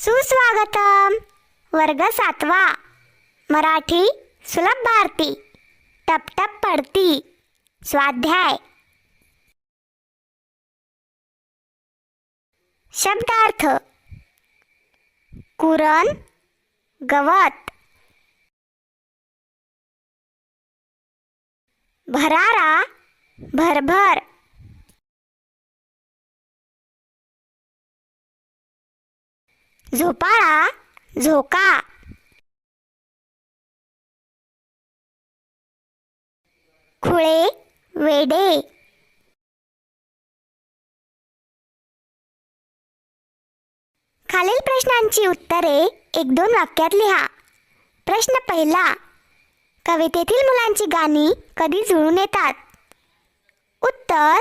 सुस्वागतम. वर्ग सातवा. मराठी सुलभ भारती. टपटप पडती स्वाध्याय. शब्दार्थ. कुरण गवत. भरारा भरभर. झोपाळा झोका. खुळे वेडे. खालील प्रश्नांची उत्तरे एक दोन वाक्यात लिहा. प्रश्न पहिला कवितेतील मुलांची गाणी कधी जुळून येतात? उत्तर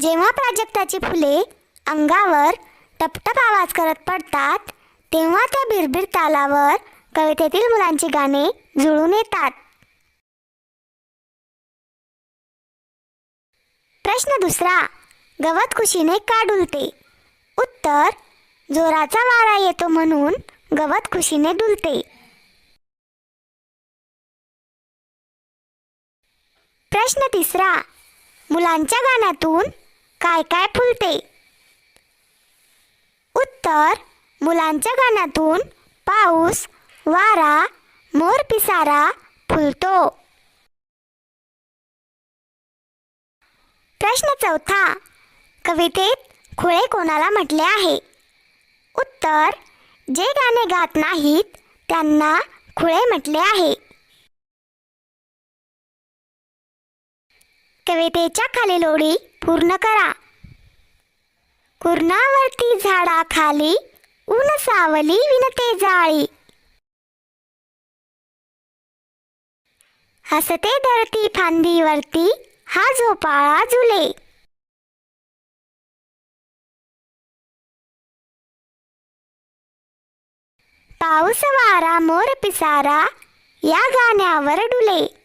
जेव्हा प्राजक्ताची फुले अंगावर टपटप आवाज करत पडतात तेव्हा त्या बिरबिर तालावर कवितेतील मुलांची गाणे जुळून येतात. प्रश्न दुसरा गवत खुशीने का डुलते? उत्तर जोराचा वारा येतो म्हणून गवत खुशीने डुलते. प्रश्न तिसरा मुलांच्या गाण्यातून काय काय फुलते? उत्तर मुलांच्या गाण्यातून पाऊस वारा मोर पिसारा फुलतो. प्रश्न चौथा कवितेत खुळे कोणाला म्हटले आहे? उत्तर जे गाणे गात नाहीत त्यांना खुळे म्हटले आहे. कवितेच्या खालील ओळी पूर्ण करा. कुर्णावरती झाडाखाली ऊन सावली विनते जाळी. हसते धरती फांदीवरती हा झोपाळा झुले. पाऊस वारा मोर पिसारा या गाण्यावर डुले.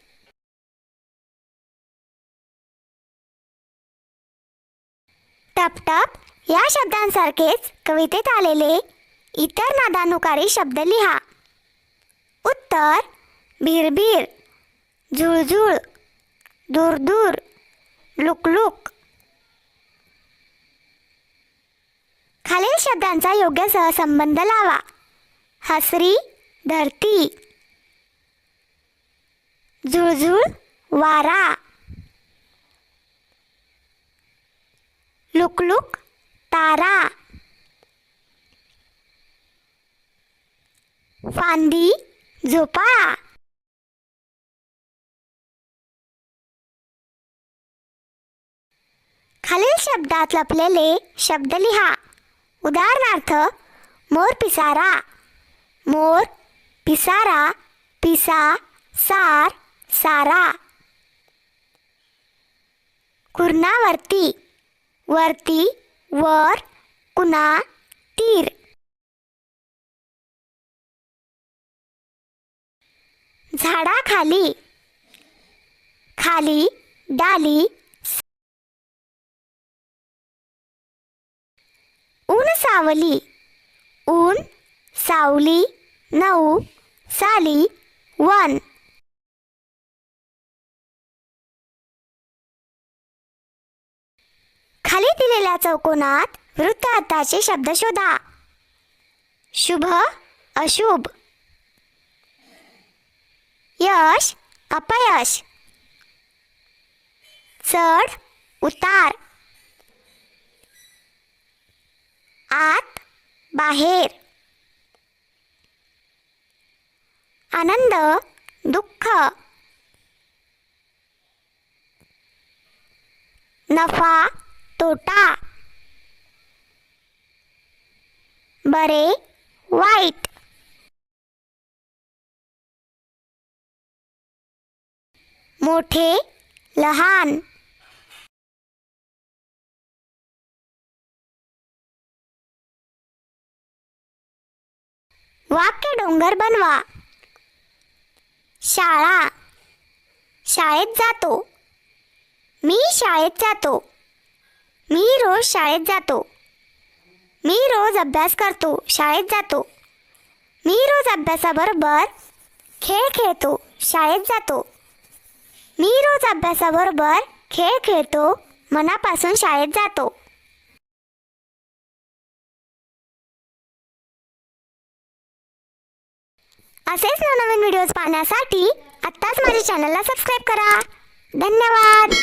टप टप या शब्दांसारखेच कवितेत आलेले इतर नादानुकारी शब्द लिहा. उत्तर भिरभिर झुळझुळ दूर लुकलुक. खालील शब्दांचा योग्य सहसंबंध लावा. हसरी धरती. झुळझुळ वारा. लुकलुक तारा. फांदी झोपाळा खालील शब्दात लपलेले शब्द लिहा. उदाहरणार्थ मोर पिसारा. मोर पिसारा पिसा सार सारा. कुर्णावरती वरती वर कुणा तीर. झाडाखाली खाली डाली. ऊन सावली ऊन सावली नऊ साली वन. खाली दिलेल्या चौकोनात वृत्त अर्थाचे शब्द शोधा. शुभ अशुभ. यश अपयश. चढ उतार. आत बाहेर. आनंद दुःख. नफा तोटा. बरे वाईट. मोठे लहान. वाक्य डोंगर बनवा. शाळा. शाळेत जातो. मी शाळेत जातो. मी रोज शाळेत जातो. मी रोज अभ्यास करतो शाळेत जातो. मी रोज अभ्यासाबरोबर खेळ खेळतो शाळेत जातो. मी रोज अभ्यासाबरोबर खेळ खेळतो मनापासून शाळेत जातो. असेच नवनवीन व्हिडिओज पाहण्यासाठी आत्ताच माझ्या चॅनलला सबस्क्राईब करा. धन्यवाद!